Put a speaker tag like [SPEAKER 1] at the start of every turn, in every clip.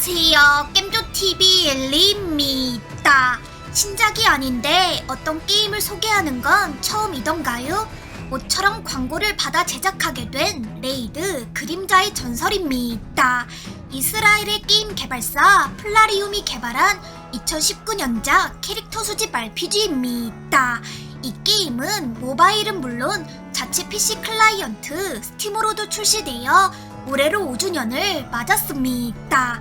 [SPEAKER 1] 안녕하세요. 겜조TV 엘리입니다. 신작이 아닌데 어떤 게임을 소개하는 건 처음이던가요? 모처럼 광고를 받아 제작하게 된 레이드 그림자의 전설입니다. 이스라엘의 게임 개발사 플라리움이 개발한 2019년작 캐릭터 수집 RPG입니다. 이 게임은 모바일은 물론 자체 PC 클라이언트 스팀으로도 출시되어 올해로 5주년을 맞았습니다.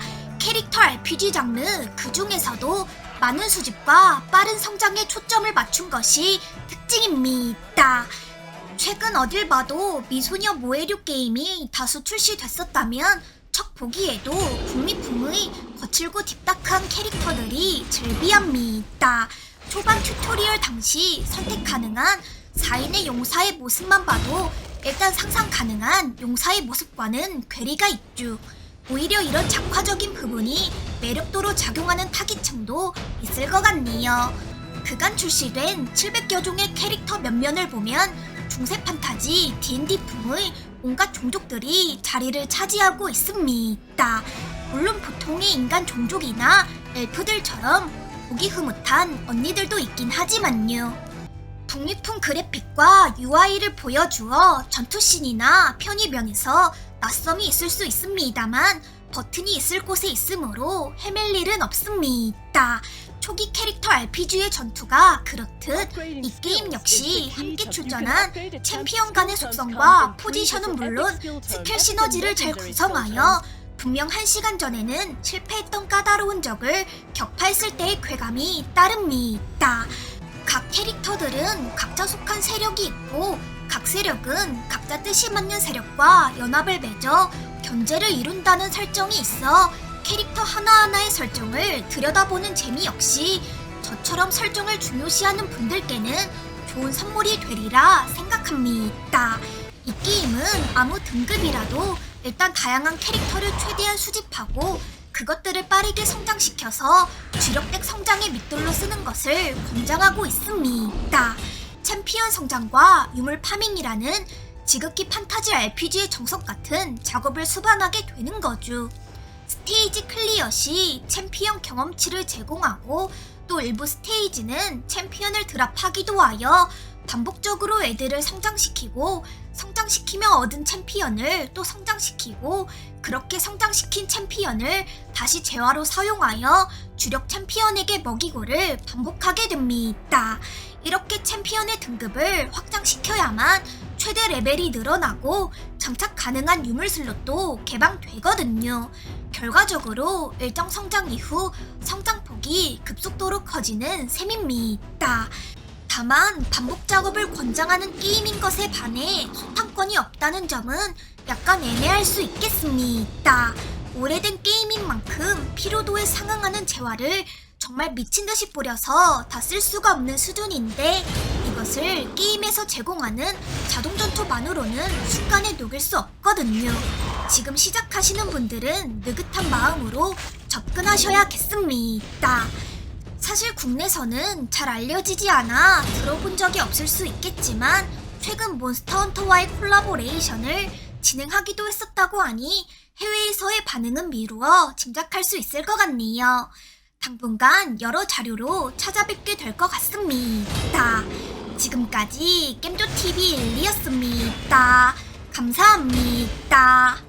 [SPEAKER 1] 캐릭터 RPG 장르 그 중에서도 많은 수집과 빠른 성장에 초점을 맞춘 것이 특징입니다. 최근 어딜 봐도 미소녀 모해류 게임이 다수 출시됐었다면 척 보기에도 국미풍의 거칠고 딥닥한 캐릭터들이 즐비합니다. 초반 튜토리얼 당시 선택 가능한 4인의 용사의 모습만 봐도 일단 상상 가능한 용사의 모습과는 괴리가 있죠. 오히려 이런 작화적인 부분이 매력도로 작용하는 타깃층도 있을 것 같네요. 그간 출시된 700여 종의 캐릭터 면면을 보면 중세 판타지 D&D풍의 온갖 종족들이 자리를 차지하고 있습니다. 물론 보통의 인간 종족이나 엘프들처럼 보기 흐뭇한 언니들도 있긴 하지만요. 독립풍 그래픽과 UI를 보여주어 전투씬이나 편의면에서 낯섦이 있을 수 있습니다만 버튼이 있을 곳에 있으므로 헤맬 일은 없습니다. 초기 캐릭터 RPG의 전투가 그렇듯 이 게임 역시 함께 출전한 챔피언 간의 속성과 포지션은 물론 스킬 시너지를 잘 구성하여 분명 한 시간 전에는 실패했던 까다로운 적을 격파했을 때의 쾌감이 따릅니다. 각 캐릭터들은 각자 속한 세력이 있고 각 세력은 각자 뜻이 맞는 세력과 연합을 맺어 견제를 이룬다는 설정이 있어 캐릭터 하나하나의 설정을 들여다보는 재미 역시 저처럼 설정을 중요시하는 분들께는 좋은 선물이 되리라 생각합니다. 이 게임은 아무 등급이라도 일단 다양한 캐릭터를 최대한 수집하고 그것들을 빠르게 성장시켜서 주력덱 성장의 밑돌로 쓰는 것을 권장하고 있습니다. 챔피언 성장과 유물 파밍이라는 지극히 판타지 RPG의 정석 같은 작업을 수반하게 되는 거죠. 스테이지 클리어 시 챔피언 경험치를 제공하고 또 일부 스테이지는 챔피언을 드랍하기도 하여 반복적으로 애들을 성장시키고 성장시키며 얻은 챔피언을 또 성장시키고 그렇게 성장시킨 챔피언을 다시 재화로 사용하여 주력 챔피언에게 먹이고를 반복하게 됩니다. 이렇게 챔피언의 등급을 확장시켜야만 최대 레벨이 늘어나고 장착 가능한 유물 슬롯도 개방되거든요. 결과적으로 일정 성장 이후 성장폭이 급속도로 커지는 셈입니다. 다만 반복 작업을 권장하는 게임인 것에 반해 소탕권이 없다는 점은 약간 애매할 수 있겠습니다. 오래된 게임인 만큼 피로도에 상응하는 재화를 정말 미친 듯이 뿌려서 다 쓸 수가 없는 수준인데 이것을 게임에서 제공하는 자동 전투만으로는 순간에 녹일 수 없거든요. 지금 시작하시는 분들은 느긋한 마음으로 접근하셔야겠습니다. 사실 국내에서는 잘 알려지지 않아 들어본 적이 없을 수 있겠지만 최근 몬스터 헌터와의 콜라보레이션을 진행하기도 했었다고 하니 해외에서의 반응은 미루어 짐작할 수 있을 것 같네요. 당분간 여러 자료로 찾아뵙게 될 것 같습니다. 지금까지 겜조TV 엘리였습니다. 감사합니다.